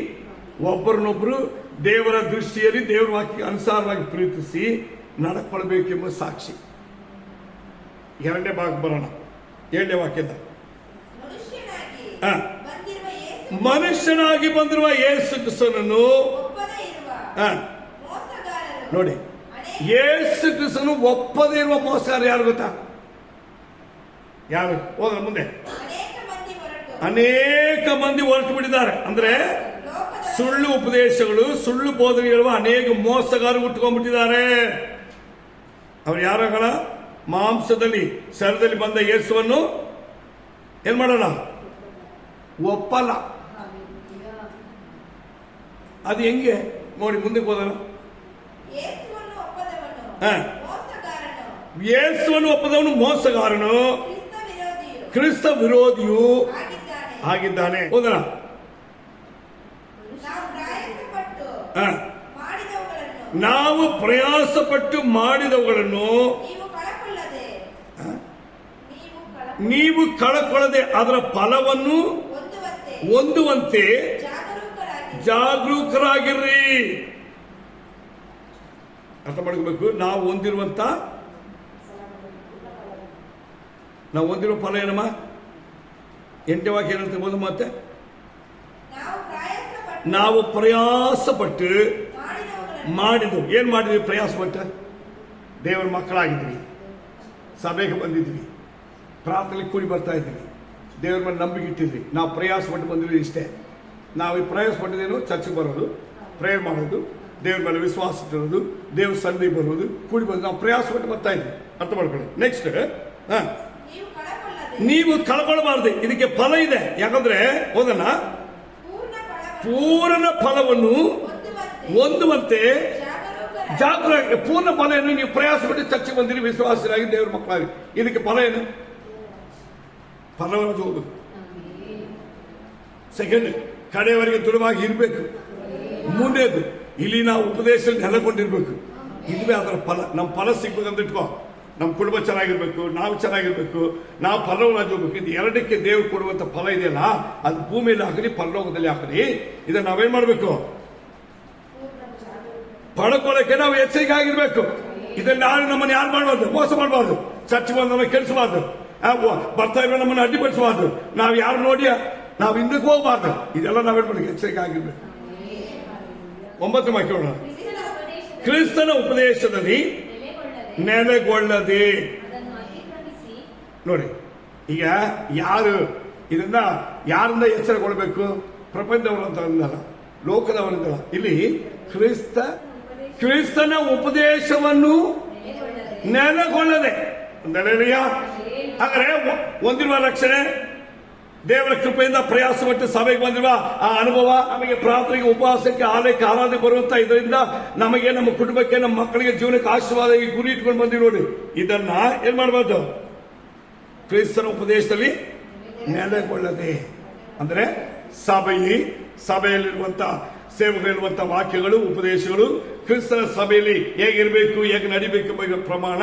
ಒಬ್ಬರನ್ನೊಬ್ರು ದೇವರ ದೃಷ್ಟಿಯಲ್ಲಿ ದೇವರ ವಾಕ್ಯ ಅನುಸಾರವಾಗಿ ಪ್ರೀತಿಸಿ ನಡ್ಕೊಳ್ಬೇಕೆಂಬ ಸಾಕ್ಷಿ. ಎರಡನೇ ಭಾಗ ಬರೋಣ. ಎರಡನೇ ವಾಕ್ಯದ ಮನುಷ್ಯನಾಗಿ ಬಂದಿರುವ ಯೇಸು ಮನುಷ್ಯನಾಗಿ ಬಂದಿರುವ ಯೇಸು ಕ್ರಿಸ್ತನನ್ನು ನೋಡಿ. ಯೇಸು ಕ್ರಿಸ್ತನು ಒಪ್ಪದೇ ಇರುವ ಮೋಸಗಾರ ಯಾರು ಗೊತ್ತಾ? ಯಾರು? ಹೋದ್ರ ಮುಂದೆ. ಅನೇಕ ಮಂದಿ ಹೊರಟು. ಬಿಟ್ಟಿದ್ದಾರೆ. ಅಂದ್ರೆ ಸುಳ್ಳು ಉಪದೇಶಗಳು ಸುಳ್ಳು ಬೋಧನೆ ಹೇಳುವ ಅನೇಕ ಮೋಸಗಾರರು ಉಟ್ಕೊಂಡ್ಬಿಟ್ಟಿದ್ದಾರೆ. ಅವ್ರು ಯಾರಾಗಲ್ಲ ಮಾಂಸದಲ್ಲಿ ಶರದಲ್ಲಿ ಬಂದ ಯೇಸುವನ್ನು ಏನು ಮಾಡೋಣ? ಒಪ್ಪಲ್ಲ. ಅದು ಹೆಂಗೆ? ನೋಡಿ ಮುಂದೆ ಹೋದಲ್ಲ ಯೇಸುವನ್ನು ಒಪ್ಪದವನು ಮೋಸಗಾರನು. ಯೇಸುವನ್ನು ಒಪ್ಪದವನು ಮೋಸಗಾರನು. ಕ್ರಿಸ್ತ ವಿರೋಧಿಯು. ಆಗಿದ್ದಾನೆ. ಆಗಿದ್ದಾನೆ ಹೋದಲ್ಲ ನಾವು ಪ್ರಯಾಸಪಟ್ಟು ಹಾ. ಮಾಡಿದವುಗಳನ್ನು ನಾವು ಪ್ರಯಾಸಪಟ್ಟು ಮಾಡಿದವುಗಳನ್ನು ನೀವು ಕಳಕೊಳ್ಳದೆ. ಅದರ ಫಲವನ್ನು ಹೊಂದುವಂತೆ. ಹೊಂದುವಂತೆ ಜಾಗರೂಕರಾಗಿ. ಜಾಗರೂಕರಾಗಿರ್ರಿ. ಅರ್ಥ ಮಾಡ್ಕೋಬೇಕು? ನಾವು ಹೊಂದಿರುವಂತ ನಾವು ಹೊಂದಿರುವ ಫಲ ಏನಮ್ಮ? ಎಂಟನೇ ವಾಕ್ಯ ಏನಂತ ಮತ್ತೆ? ನಾವು ಪ್ರಯಾಸಪಟ್ಟು ನಾವು ಪ್ರಯಾಸ ಪಟ್ಟು ಮಾಡಿದವುಗಳನ್ನು ಮಾಡಿದ್ವು ಏನು ಮಾಡಿದ್ವಿ? ಪ್ರಯಾಸ ಪಟ್ಟು ದೇವರ ಮಕ್ಕಳಾಗಿದ್ವಿ. ಸಭೆಗೆ ಬಂದಿದ್ವಿ. ಪ್ರಾರ್ಥನೆ ಕೂಡಿ ಬರ್ತಾ ಇದ್ವಿ. ದೇವರ ಮೇಲೆ ನಂಬಿಕೆ ಇಟ್ಟಿದ್ವಿ. ನಾವು ಪ್ರಯಾಸ ಪಟ್ಟು ಬಂದಿದ್ವಿ ಇಷ್ಟೇ. ನಾವು ಈ ಪ್ರಯಾಸ ಪಟ್ಟಿದ್ದೇನು ಚರ್ಚೆಗೆ ಬರೋದು ಪ್ರೇಯರ್ ಮಾಡೋದು ದೇವ್ರ ಮೇಲೆ ವಿಶ್ವಾಸ ಇಟ್ಟಿರೋದು ದೇವ್ರ ಸನ್ನಿ ಬರೋದು ಕೂಡಿ ಬಂದು ನಾವು ಪ್ರಯಾಸ ಪಟ್ಟು ಬರ್ತಾ ಇದ್ವಿ. ಅರ್ಥ ಮಾಡ್ಕೊಳ್ಳಿ. ನೆಕ್ಸ್ಟ್ ಹಾ. ನೀವು ಕಳ್ಕೊಳ್ಬಾರ್ದು. ಇದಕ್ಕೆ ಫಲ ಇದೆ. ಯಾಕಂದ್ರೆ ಹೋದನ ಪೂರ್ಣ ಫಲವನ್ನು ಹೊಂದುವಂತೆ ಜಾತ್ರ ಪೂರ್ಣ ಏನು ನೀವು ಪ್ರಯಾಸ ಪಟ್ಟು ಚರ್ಚೆ ಬಂದಿರಿ ವಿಶ್ವಾಸರಾಗಿ ದೇವರ ಮಕ್ಕಳಾಗಿ. ಇದಕ್ಕೆ ಫಲ ಏನು? ಫಲವನ್ನು ಹೋಗ್ಬೇಕು ಸೆಕೆಂಡ್ ಕಡೆಯವರೆಗೆ ದೃಢವಾಗಿ ಇರಬೇಕು. ಮುಂದೆದು, ಇಲ್ಲಿ ನಾವು ಉಪದೇಶದಲ್ಲಿ ನೆಲೆಗೊಂಡಿರ್ಬೇಕು. ಇದುವೇ ಅದರ ಫಲ ನಮ್ಮ ಫಲ ಸಿಗ್ಬೇಕಂತ ಇಟ್ಕೋ. ನಮ್ಮ ಕುಟುಂಬ ಚೆನ್ನಾಗಿರ್ಬೇಕು, ನಾವು ಚೆನ್ನಾಗಿರ್ಬೇಕು, ನಾವು ಫಲವನ್ನು ಹೋಗ್ಬೇಕು. ಇದು ಎರಡಕ್ಕೆ ದೇವ್ರು ಕೊಡುವಂತ ಫಲ ಇದೆಯಲ್ಲ, ಅದು ಭೂಮಿಯಲ್ಲಿ ಹಾಕಲಿ, ಪರಲೋಕದಲ್ಲಿ ಹಾಕಲಿ. ಇದನ್ನ ನಾವೇನ್ ಮಾಡ್ಬೇಕು? ಪಡ್ಕೊಳ್ಳೋಕೆ ನಾವು ಎಚ್ಚರಿಕೆ ಆಗಿರ್ಬೇಕು ಇದನ್ನ ಯಾರು ನಮ್ಮನ್ನು ಯಾರು ಮಾಡಬಾರ್ದು? ಮೋಸ ಮಾಡಬಾರ್ದು. ಚರ್ಚ್ ಬಂದು ನಮಗೆ ಕೆಡಿಸಬಾರ್ದು ಬರ್ತಾ ಇರೋ ನಮ್ಮನ್ನು ಅಡ್ಡಿಪಡಿಸಬಾರ್ದು ನಾವು ಯಾರು ನೋಡಿ ನಾವು ಹಿಂದಕ್ಕೆ ಹೋಗಬಾರ್ದು. ಇದೆಲ್ಲ ನಾವು ಮಾಡಬೇಕು ಎಚ್ಚರಿಕೆ ಆಗಿರ್ಬೇಕು ಒಂಬತ್ತು ಮಕ್ಕಳು ಕ್ರಿಸ್ತನ ಉಪದೇಶದಲ್ಲಿ ನೆಲೆಗೊಳ್ಳದೆ. ನೋಡಿ, ಈಗ ಯಾರು ಇದನ್ನ ಯಾರಿಂದ ಎಚ್ಚರಗೊಳ್ಬೇಕು? ಪ್ರಪಂಚದವರಂತ ಅಂದಲ್ಲ ಲೋಕದವರಿಂದಲ್ಲ. ಇಲ್ಲಿ ಕ್ರಿಸ್ತ ಕ್ರಿಸ್ತನ ಉಪದೇಶವನ್ನು ನೆಲೆಗೊಳ್ಳದೆ. ಹಾಗಾದ್ರೆ ಒ- ಹೊಂದಿರುವ ರಕ್ಷಣೆ? ದೇವರ ಕೃಪೆಯಿಂದ ಪ್ರಯಾಸ ಮತ್ತು ಸಭೆಗೆ ಬಂದಿರುವ ಆ ಅನುಭವ ನಮಗೆ ಪ್ರಾರ್ಥನೆಗೆ, ಉಪವಾಸಕ್ಕೆ, ಆಲಯಕ್ಕೆ ಆರಾಧನೆ ಬರುವಂತ ಇದರಿಂದ ನಮಗೆ ನಮ್ಮ ಕುಟುಂಬಕ್ಕೆ, ನಮ್ಮ ಮಕ್ಕಳಿಗೆ ಜೀವನಕ್ಕೆ ಆಶೀರ್ವಾದ ಈ ಗುರಿ ಇಟ್ಕೊಂಡು ಬಂದಿವಿ ನೋಡಿ. ಇದನ್ನ ಏನ್ ಮಾಡಬಾರ್ದು? ಕ್ರಿಸ್ತನ ಉಪದೇಶದಲ್ಲಿ ನೆಲೆಗೊಳ್ಳದೆ. ಅಂದ್ರೆ ಸಭೆಯಲ್ಲಿ ಸಭೆಯಲ್ಲಿರುವಂತ ಹೇಳುವಂತಹ ವಾಕ್ಯಗಳು, ಉಪದೇಶಗಳು ಕ್ರಿಸ್ತನ ಸಭೆಯಲ್ಲಿ ಹೇಗಿರಬೇಕು, ಹೇಗೆ ನಡಿಬೇಕು ಎಂಬ ಪ್ರಮಾಣ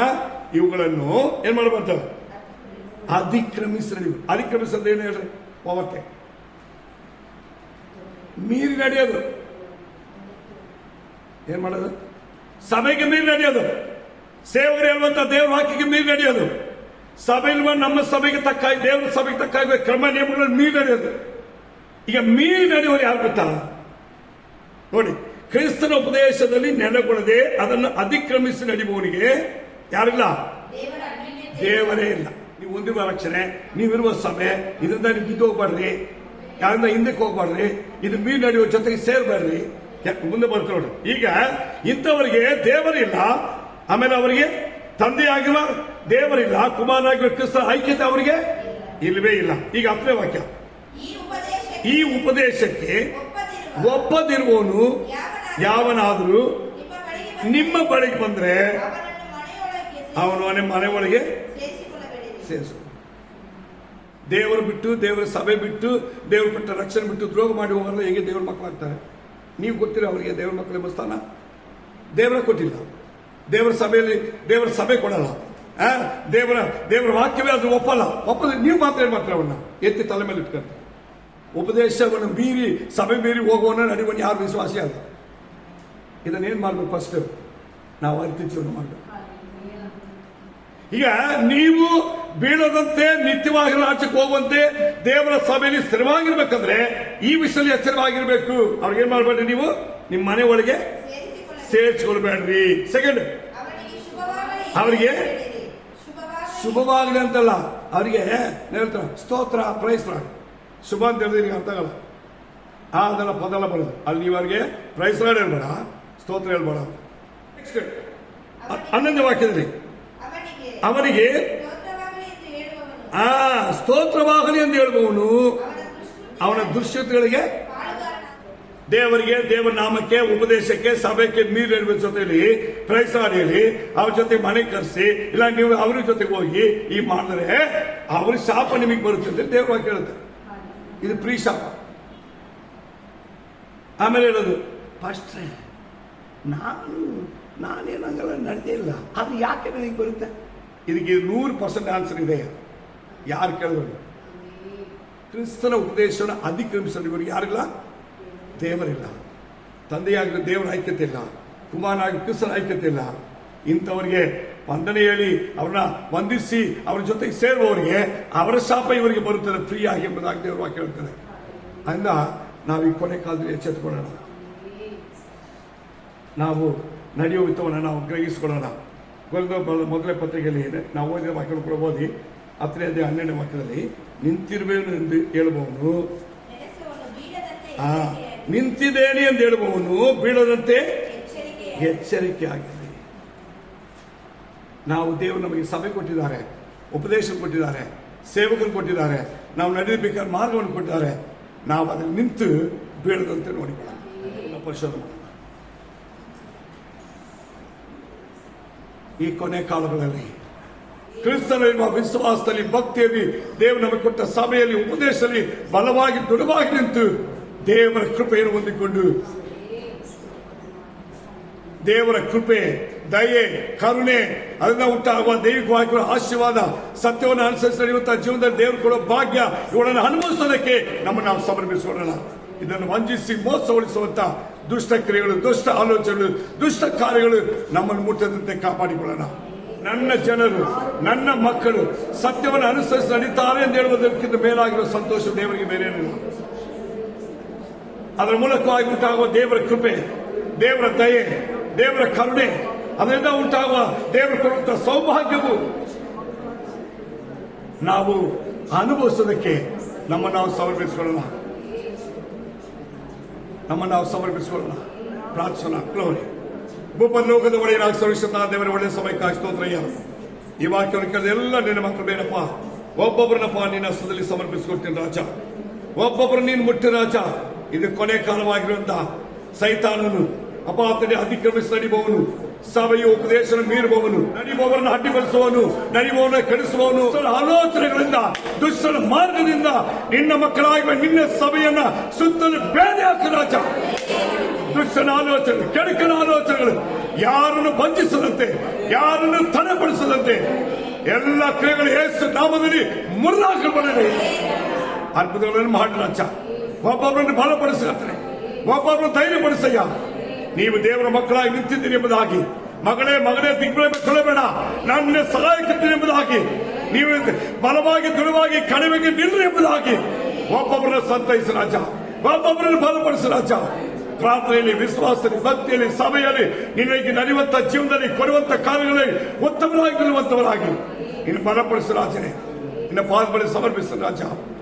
ಇವುಗಳನ್ನು ಏನ್ ಮಾಡಬಾರ್ದು ಅತಿಕ್ರಮಿಸಿ ಅತಿಕ್ರಮಿಸೋದು ಏನು ಹೇಳ್ರಿ? ಹೋಗಕ್ಕೆ ಮೀರಿ ನಡೆಯೋದು. ಏನ್ ಮಾಡೋದು? ಸಭೆಗೆ ಮೀರಿ ನಡೆಯೋದು. ಸೇವಕರು ಹೇಳುವಂತ ದೇವ್ರ ವಾಕ್ಯಕ್ಕೆ ಮೀರಿ ನಡೆಯೋದು. ಸಭೆಯಲ್ಲಿ ನಮ್ಮ ಸಭೆಗೆ ತಕ್ಕ ದೇವರ ಸಭೆಗೆ ತಕ್ಕ ಕ್ರಮ ನಿಯಮಗಳನ್ನು ಮೀರಿ ನಡೆಯೋದು. ಈಗ ಮೀರಿ ನಡೆಯೋರು ಯಾರು ಗೊತ್ತಾ? ನೋಡಿ ಕ್ರಿಸ್ತನ ಉಪದೇಶದಲ್ಲಿ ನೆಲೆಗೊಳ್ಳದೆ ಅದನ್ನು ಅತಿಕ್ರಮಿಸಿ ನಡೆಯುವವನಿಗೆ ಯಾರಿಲ್ಲ? ದೇವರ ಇಲ್ಲ. ನೀವು ಹೊಂದಿರುವ ರಕ್ಷಣೆ ನೀವಿರುವ ಸಭೆ ಇದರಿಂದ ನೀವು ಬಿದ್ದು ಹೋಗ್ಬಾರ್ರಿ ಯಾರಿಂದ ಹಿಂದಕ್ಕೆ ಹೋಗ್ಬಾರ್ರಿ ಇದು ಮೀನು ನಡೆಯುವ ಜೊತೆಗೆ ಸೇರ್ಬಾರ್ರಿ ಮುಂದೆ ಬರ್ತಾರೆ ಈಗ ಇಂಥವರಿಗೆ ದೇವರಿಲ್ಲ ಆಮೇಲೆ ಅವರಿಗೆ ತಂದೆಯಾಗಿರುವ ದೇವರಿಲ್ಲ ಕುಮಾರನಾಗಿರುವ ಕ್ರಿಸ್ತ ಐಕ್ಯತೆ ಅವರಿಗೆ ಇಲ್ಲವೇ ಇಲ್ಲ. ಈಗ ಹತ್ತನೇ ವಾಕ್ಯ. ಈ ಉಪದೇಶಕ್ಕೆ ಒಪ್ಪದಿರುವವನು ಯಾವನಾದರೂ ನಿಮ್ಮ ಬಳಿಗೆ ಬಂದ್ರೆ ಅವನು ಮನೆ ಮನೆ ಒಳಗೆ ಸೇರಿಸು. ದೇವರು ಬಿಟ್ಟು, ದೇವರ ಸಭೆ ಬಿಟ್ಟು, ದೇವರು ಬಿಟ್ಟ ರಕ್ಷಣೆ ಬಿಟ್ಟು ದ್ರೋಹ ಮಾಡಿ ಹೋಗಲ್ಲ ಹೇಗೆ ದೇವ್ರ ಮಕ್ಕಳಾಗ್ತಾರೆ? ನೀವು ಗೊತ್ತಿರ ಅವರಿಗೆ ದೇವ್ರ ಮಕ್ಕಳ ಸ್ಥಾನ? ದೇವರ ಕೊಟ್ಟಿಲ್ಲ. ದೇವರ ಸಭೆಯಲ್ಲಿ ದೇವರ ಸಭೆ ಕೊಡಲ್ಲ? ದೇವರ ದೇವರ ವಾಕ್ಯವೇ ಅದು ಒಪ್ಪಲ್ಲ. ಒಪ್ಪದ ನೀವು ಮಾತ್ರ ಮಾಡ್ತಾರೆ ಅವನ್ನ? ಎತ್ತಿ ತಲೆ ಮೇಲೆ ಇಟ್ಕೊಂತ ಉಪದೇಶವನ್ನು ಮೀರಿ, ಸಭೆ ಮೀರಿ ಹೋಗುವವನ್ನ ನಡೆಯುವನು ಯಾರು? ವಿಶ್ವಾಸಿ ಅಲ್ಲ ಇದನ್ನೇನು ಮಾಡ್ಬೇಕು ಫಸ್ಟ್ ನಾವು ಅರಿತು ಜೀವನ ಮಾಡ್ಬೇಕು ಈಗ ನೀವು ಬೀಳದಂತೆ ನಿತ್ಯವಾಗಿ ರಾಜ್ಯಕ್ಕೆ ಹೋಗುವಂತೆ ದೇವರ ಸಭೆಯಲ್ಲಿ ಸ್ಥಿರವಾಗಿರ್ಬೇಕಂದ್ರೆ ಈ ವಿಷಯದಲ್ಲಿ ಎಚ್ಚರವಾಗಿರ್ಬೇಕು. ಅವ್ರಿಗೆ ಏನ್ ಮಾಡಬೇಡ್ರಿ ನೀವು? ನಿಮ್ಮ ಮನೆ ಒಳಗೆ ಸೇರಿಸ್ಕೊಳ್ಬೇಡ್ರಿ. ಸೆಕೆಂಡ್ ಅವರಿಗೆ. ಶುಭವಾಗಲಿ ಅಂತಲ್ಲ. ಅವರಿಗೆ ಸ್ತೋತ್ರ ಪ್ರೈಸ್ ಶುಭ ಅಂತ ಹೇಳಿದ್ರೆ ಅರ್ಥ ಆಗಲ್ಲ. ಆ ಅದೆಲ್ಲ ಪದಲ್ಲ ಬರೋದು ಅಲ್ಲಿ ನೀವರಿಗೆ ಪ್ರೈಸ್ ಪ್ರೈಸ್ ಹೇಳ್ಬೇಡ ಸ್ತೋತ್ರ ಹೇಳ್ಬೇಡ ನೆಕ್ಸ್ಟ್ ಹನ್ನೊಂದು ವಾಕ್ಯದಲ್ಲಿ. ಅವನಿಗೆ ಆ ಸ್ತೋತ್ರವಾಗಲಿ ಎಂದು ಹೇಳುವವನು ಅವನ ದುಶ್ಯತೆಗಳಿಗೆ ದೇವರಿಗೆ ದೇವರ ನಾಮಕ್ಕೆ ಉಪದೇಶಕ್ಕೆ ಸಭೆಗೆ ಮೀರಿರುವ ಜೊತೆಲಿ ಹೇಳಿ ಅವ್ರ ಜೊತೆ ಮನೆ ಕರೆಸಿ ಇಲ್ಲ ನೀವು ಅವ್ರ ಜೊತೆಗೆ ಹೋಗಿ ಈ ಮಾಡಿದ್ರೆ ಅವ್ರ ಶಾಪ ನಿಮಗೆ ಬರುತ್ತೆ ಅಂತ ದೇವ್ರ ಕೇಳುತ್ತೆ ಹೇಳುತ್ತೆ. ಇದು ಪ್ರೀ ಶಾಪ ಆಮೇಲೆ ಹೇಳೋದು ಪಾಸ್ಟ್ರೆ ನಾನು ನಾನೇನಂಗಲ್ಲ ನಡೆದೇ ಇಲ್ಲ ಅದು ಯಾಕೆ ನನಗೆ ಬರುತ್ತೆ ಇದಕ್ಕೆ ನೂರು ಪರ್ಸೆಂಟ್ ಆನ್ಸರ್ ಇದೆ ಯಾರು ಕೇಳಿದ್ರು ಕ್ರಿಸ್ತನ ಉಪದೇಶವನ್ನು ಅಧಿಕ್ರಮಿಸಲು ಇವರಿಗೆ ಯಾರಿಲ್ಲ ದೇವರಿಲ್ಲ ತಂದೆಯಾಗಿ ದೇವರ ಐಕ್ಯತೆ ಇಲ್ಲ ಕುಮಾರನಾಗಿ ಕ್ರಿಸ್ತನ ಐಕ್ಯತೆ ಇಲ್ಲ ಇಂಥವರಿಗೆ ವಂದನೆ ಹೇಳಿ ಅವ್ರನ್ನ ವಂದಿಸಿ ಅವರ ಜೊತೆಗೆ ಸೇರುವವರಿಗೆ ಅವರ ಶಾಪ ಇವರಿಗೆ ಬರುತ್ತದೆ ಫ್ರೀ ಆಗಿ ಎಂಬುದಾಗಿ ದೇವರು ವಾಕ್ಯ ಹೇಳ್ತಾರೆ ಅಂದ ನಾವು ಈ ಕೊನೆ ಕಾಲದಲ್ಲಿ ಎಚ್ಚೆತ್ತುಕೊಳ್ಳೋಣ. ನಾವು ನಡೆಯುವ ವಿತ್ತವನ್ನು ನಾವು ಗ್ರಹಿಸಿಕೊಳ್ಳೋಣ. ಮೊದಲೇ ಪತ್ರಿಕೆಯಲ್ಲಿ ನಾವು ಓದಿದ ವಾಕ್ಯಗಳು ಕೂಡ ಓದಿ, ಹತ್ತನೇ ಅದೇ ಹನ್ನೆರಡನೇ ವಾಕ್ಯದಲ್ಲಿ ನಿಂತಿರುವೇನು ಎಂದು ಹೇಳುವವನು. ನಿಂತಿದ್ದೇನೆ ಎಂದು ಹೇಳುವವನು ಬೀಳದಂತೆ ಎಚ್ಚರಿಕೆ ಆಗಿರಲಿ ನಾವು ದೇವರು ನಮಗೆ ಸಭೆ ಕೊಟ್ಟಿದ್ದಾರೆ, ಉಪದೇಶ ಕೊಟ್ಟಿದ್ದಾರೆ, ಸೇವಕರು ಕೊಟ್ಟಿದ್ದಾರೆ, ನಾವು ನಡೆಯಬೇಕಾದ ಮಾರ್ಗವನ್ನು ಕೊಟ್ಟಿದ್ದಾರೆ. ನಾವು ಅದನ್ನು ನಿಂತು ಬೀಳದಂತೆ ನೋಡಿಕೊಳ್ಳೋಣ. ಪರಿಶೋಧನೆ ಈ ಕೊನೆ ಕಾಲಗಳಲ್ಲಿ ಕ್ರಿಸ್ತನಲ್ಲಿರುವ ವಿಶ್ವಾಸದಲ್ಲಿ, ಭಕ್ತಿಯಲ್ಲಿ ದೇವರು ನಮಗೆ ಕೊಟ್ಟ ಸಭೆಯಲ್ಲಿ, ಉಪದೇಶದಲ್ಲಿ ಬಲವಾಗಿ, ದೃಢವಾಗಿ ನಿಂತು ದೇವರ ಕೃಪೆಯನ್ನು ಹೊಂದಿಕೊಂಡು, ದೇವರ ಕೃಪೆ ದಯೆ, ಕರುಣೆ, ಅದನ್ನ ಉಂಟಾಗುವ ದೈವಿಕವಾಗಿ ಆಶೀರ್ವಾದ ಸತ್ಯವನ್ನು ಅನುಸರಿಸಿ ನಡೆಯುವಂತಹ ಜೀವನದಲ್ಲಿ ದೇವರು ಕೊಡೋ ಭಾಗ್ಯ ಇವುಗಳನ್ನು ಅನುಭವಿಸೋದಕ್ಕೆ ನಮ್ಮನ್ನು ನಾವು ಸಮರ್ಪಿಸಿಕೊಡೋಣ ಇದನ್ನು ವಂಚಿಸಿ ಮೋಸಗೊಳಿಸುವಂತ ದುಷ್ಟ ಕ್ರಿಯೆಗಳು, ದುಷ್ಟ ಆಲೋಚನೆಗಳು, ದುಷ್ಟ ಕಾರ್ಯಗಳು ನಮ್ಮನ್ನು ಮುಟ್ಟದಂತೆ ಕಾಪಾಡಿಕೊಳ್ಳೋಣ. ನನ್ನ ಜನರು, ನನ್ನ ಮಕ್ಕಳು ಸತ್ಯವನ್ನು ಅನುಸರಿಸಿ ನಡೀತಾರೆ ಎಂದು ಹೇಳುವುದಕ್ಕಿಂತ ಮೇಲಾಗಿರುವ ಸಂತೋಷ ದೇವರಿಗೆ ಬೇರೆ ಏನಿಲ್ಲ. ಅದರ ಮೂಲಕವಾಗಿ ಉಂಟಾಗುವ ದೇವರ ಕೃಪೆ, ದೇವರ ದಯೆ, ದೇವರ ಕರುಣೆ ಅದರಿಂದ ಉಂಟಾಗುವ ದೇವರು ಕೊಡುವಂತ ಸೌಭಾಗ್ಯವು ನಾವು ಅನುಭವಿಸೋದಕ್ಕೆ ನಮ್ಮ ನಾವು ಸಮರ್ಪಿಸಿಕೊಳ್ಳೋಣ. ನಮ್ಮ ನಾವು ಸಮರ್ಪಿಸಿಕೊಳ್ಳೋಣ. ಪ್ರಾರ್ಥನಾ ಗ್ಲೋರಿ ಒಳಗೆ ನಾವು ಸರ್ವಿಸುತ್ತಾ ದೇವರ ಒಳ್ಳೆಯ ಸಮಯಕ್ಕಾಗಿ ಸ್ತೋತ್ರಯ್ಯ. ಈ ವಾಕ್ಯವನ್ನು ಕೇಳಿದ ಎಲ್ಲ ನಿನ್ನ ಮಕ್ಕಳು ಬೇಡಪ್ಪ. ಒಬ್ಬೊಬ್ಬರನ್ನಪ್ಪ ನಿನ್ನ ಹಸ್ತದಲ್ಲಿ ಸಮರ್ಪಿಸಿಕೊಡ್ತೀನಿ ರಾಜ. ಒಬ್ಬೊಬ್ಬರು ನೀನು ಮುಟ್ಟಿ ರಾಜ. ಇದು ಕೊನೆ ಕಾಲವಾಗಿರುವಂತಹ ಸೈತಾನನು ಅಪಾತನೆ ಅತಿಕ್ರಮಿಸಿ ನಡಿಬವನು ಸಭೆಯ ಉಪದೇಶ ಮೀರುವವನು ನಡಿಬವರನ್ನು ಅಡ್ಡಿಪಡಿಸುವವನು ನಡಿಬವನ ಕೆಡಿಸುವವನು. ಆಲೋಚನೆಗಳಿಂದ ದುಷ್ಟರ ಮಾರ್ಗದಿಂದ ನಿನ್ನ ಮಕ್ಕಳಾಗಿರುವ ನಿನ್ನ ಸಭೆಯನ್ನ ಸುತ್ತಲೂ ಬೇರೆ ಹಾಕಿ ರಾಜ. ದುಷ್ಟನ ಆಲೋಚನೆ, ಕೆಡಕನ ಆಲೋಚನೆಗಳು ಯಾರನ್ನು ಬಂಧಿಸದಂತೆ ಯಾರನ್ನು ತಡೆಪಡಿಸದಂತೆ, ಎಲ್ಲ ಕ್ರಿಯೆಗಳು ಹೆಸರು ನಾಮದಲ್ಲಿ ಮುರಿದಾಕಲ್ಪಡಲಿ ಅದ್ಭುತಗಳನ್ನು ಮಾಡಿ ರಾಜ. ಒಬ್ಬೊಬ್ಬರನ್ನು ಬಲಪಡಿಸ್ತಾರೆ ಒಬ್ಬೊಬ್ಬರನ್ನು ಧೈರ್ಯಪಡಿಸಯ್ಯ. ನೀವು ದೇವರ ಮಕ್ಕಳಾಗಿ ನಿಂತಿದ್ದೀರಿ ಎಂಬುದಾಗಿ ಮಗಳೇ ಮಗಳೇ ದಿಗ್ಬಳೆ ಕೊಡಬೇಡ ನನ್ನ ಸಹಾಯಕ್ಕಿದ್ದೀನಿ ಎಂಬುದಾಗಿ ನೀವು ಬಲವಾಗಿ ದೃಢವಾಗಿ ಕಡಿಮೆಗೆ ನಿಲ್ಲು ಎಂಬುದಾಗಿ ಒಬ್ಬೊಬ್ಬರನ್ನು ಸಂತೈಸ ರಾಜ. ಒಬ್ಬೊಬ್ಬರನ್ನು ಬಲಪಡಿಸಿ ರಾಜ. ಪ್ರಾರ್ಥನೆಯಲ್ಲಿ, ವಿಶ್ವಾಸದಲ್ಲಿ, ಭಕ್ತಿಯಲ್ಲಿ ಸಭೆಯಲ್ಲಿ ನಿನಗೆ ನಡೆಯುವಂತ ಜೀವನದಲ್ಲಿ ಕೊಡುವಂತ ಕಾರ್ಯಗಳಲ್ಲಿ ಉತ್ತಮರಾಗಿ ನಿಲ್ಲುವಂತವರಾಗಿ. ಇನ್ನು ಬಲಪಡಿಸು ರಾಜನೇ. ಇನ್ನು ಪಾದಬಳಿ ಸಮರ್ಪಿಸು ರಾಜ.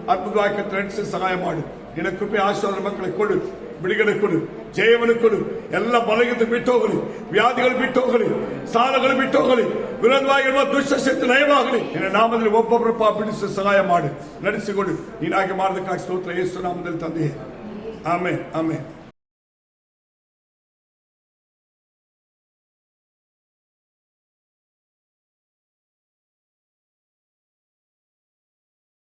ಅದ್ಭುತವಾಗಿ ನಡೆಸಿ ಸಹಾಯ ಮಾಡು. ನಿನ್ನ ಕೃಪೆ ಆಶೀರ್ವಾದ ಮಕ್ಕಳಿಗೆ ಕೊಡು. ಬಿಡುಗಡೆ ಕೊಡು. ಜಯವನ್ನು ಕೊಡು. ಎಲ್ಲ ಬಲಗಿದ್ದು ಬಿಟ್ಟು ಹೋಗಲಿ, ವ್ಯಾಧಿಗಳು ಬಿಟ್ಟು ಹೋಗಲಿ, ಸಾಲಗಳು ಬಿಟ್ಟು ಹೋಗಲಿ, ವಿರೋಧವಾಗಿರುವ ದುಷ್ಟಶಕ್ತಿ ನಯವಾಗಲಿ. ನಿನ್ನ ನಾಮದಲ್ಲಿ ಒಬ್ಬೊಬ್ಬರ ಪಾ ಬಿಡಿಸಿ ಸಹಾಯ ಮಾಡಿ, ನಡೆಸಿಕೊಡಿ. ನೀನಾಗೆ ಮಾಡೋದಕ್ಕಾಗಿ ಸ್ತೋತ್ರ, ಯೇಸು ನಾಮದಲ್ಲಿ ತಂದೆಯೇ. ಆಮೆ ಆಮೆ